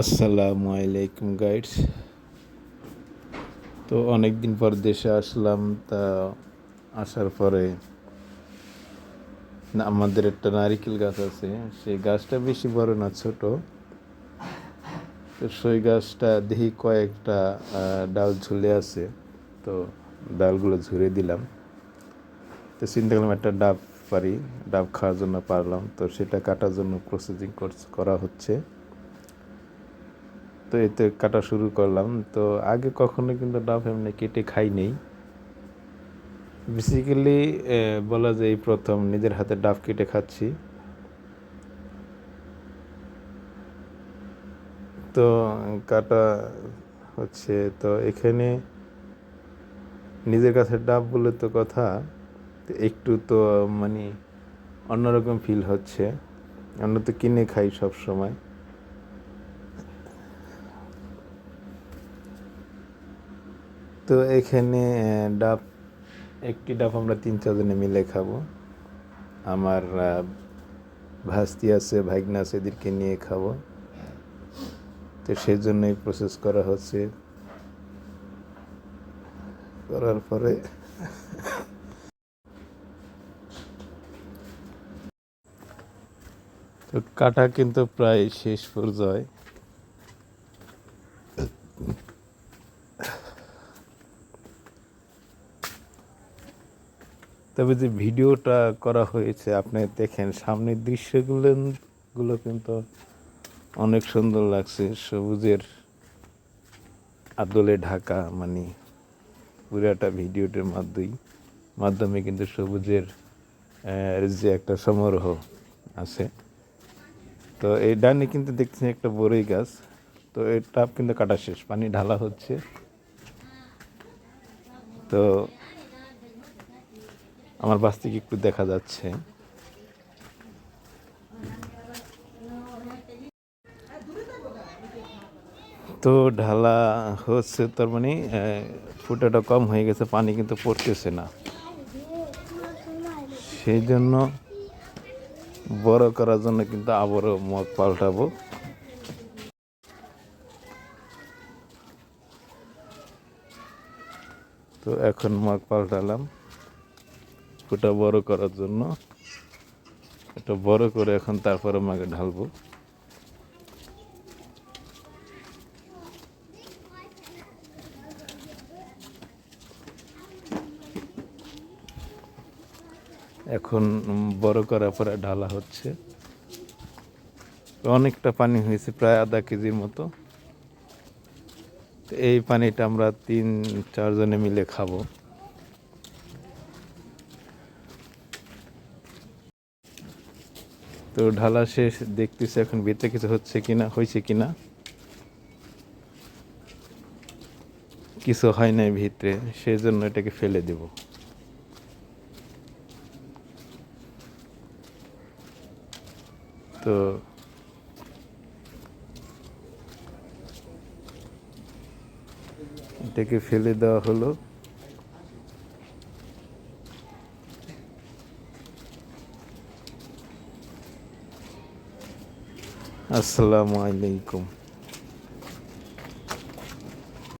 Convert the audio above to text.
আসসালামু আলাইকুম গাইডস তো অনেক দিন পর দেশে আসলাম, তা আসার পরে আমাদের একটা নারিকেল গাছ আছে। সেই গাছটা বেশি বড় না, ছোট। তো সেই গাছটা দেখি কয়েকটা ডাল ঝুলে আছে। তো ডালগুলো ঝুড়ে দিলাম। তো চিন্তা করলাম একটা ডাব পারি, ডাব খাওয়ার জন্য পারলাম। তো সেটা কাটার জন্য প্রসেসিং করা হচ্ছে। তো এতে কাটা শুরু করলাম। তো আগে কখনো কিন্তু ডাব এমনি কেটে খাই নেই। বেসিক্যালি বলা যায় প্রথম নিজের হাতে ডাব কেটে খাচ্ছি। তো কাটা হচ্ছে, তো এখানে নিজের কাছে ডাব বলে তো কথা একটু তো মানে অন্যরকম ফিল হচ্ছে। আমরা তো কিনে খাই সব সময় তো এখানে ডাব, একটি ডাব আমরা তিন চারজনে মিলে খাব। আমার ভাস্তি আছে, ভাইগনা আছে, এদেরকে নিয়ে খাব। তো সেই জন্যই প্রসেস করা হচ্ছে। করার পরে তো কাটা কিন্তু প্রায় শেষ পর্যায়ে। তবে যে ভিডিওটা করা হয়েছে, আপনি দেখেন সামনের দৃশ্যগুলো, গুলো কিন্তু অনেক সুন্দর লাগছে। সবুজের আদলে ঢাকা মানে পুরাটা ভিডিওটার মাধ্যমেই মাধ্যমে কিন্তু সবুজের যে একটা সমারোহ আছে। তো এই ডানে কিন্তু দেখছেন একটা বড়ই গাছ। তো এটা কিন্তু কাটা শেষ, পানি ঢালা হচ্ছে। তো আমার বাস থেকে একটু দেখা যাচ্ছে। তো ঢালা হচ্ছে, তার মানে ফুটাটা কম হয়ে গেছে, পানি কিন্তু পড়তেছে না। সেই জন্য বড় করার জন্য কিন্তু আবারও মগ পাল্টাবো। তো এখন মগ পাল্টালাম। ফুটা বড় করার জন্য। এটা বড় করে এখন তারপরে মাকে ঢালবো। এখন বড় করার পরে ঢালা হচ্ছে। অনেকটা পানি হয়েছে, প্রায় আধা কেজির মতো। এই পানিটা আমরা তিন চারজনে মিলে খাব। তো ঢালা শেষ, দেখতেছি এখন ভিতরে কিছু হচ্ছে কিনা, হয়েছে কিনা। কিছু হয় নাই ভিতরে সেই জন্য এটাকে ফেলে দেব। তো এটাকে ফেলে দেওয়া হলো। আসসালামু আলাইকুম।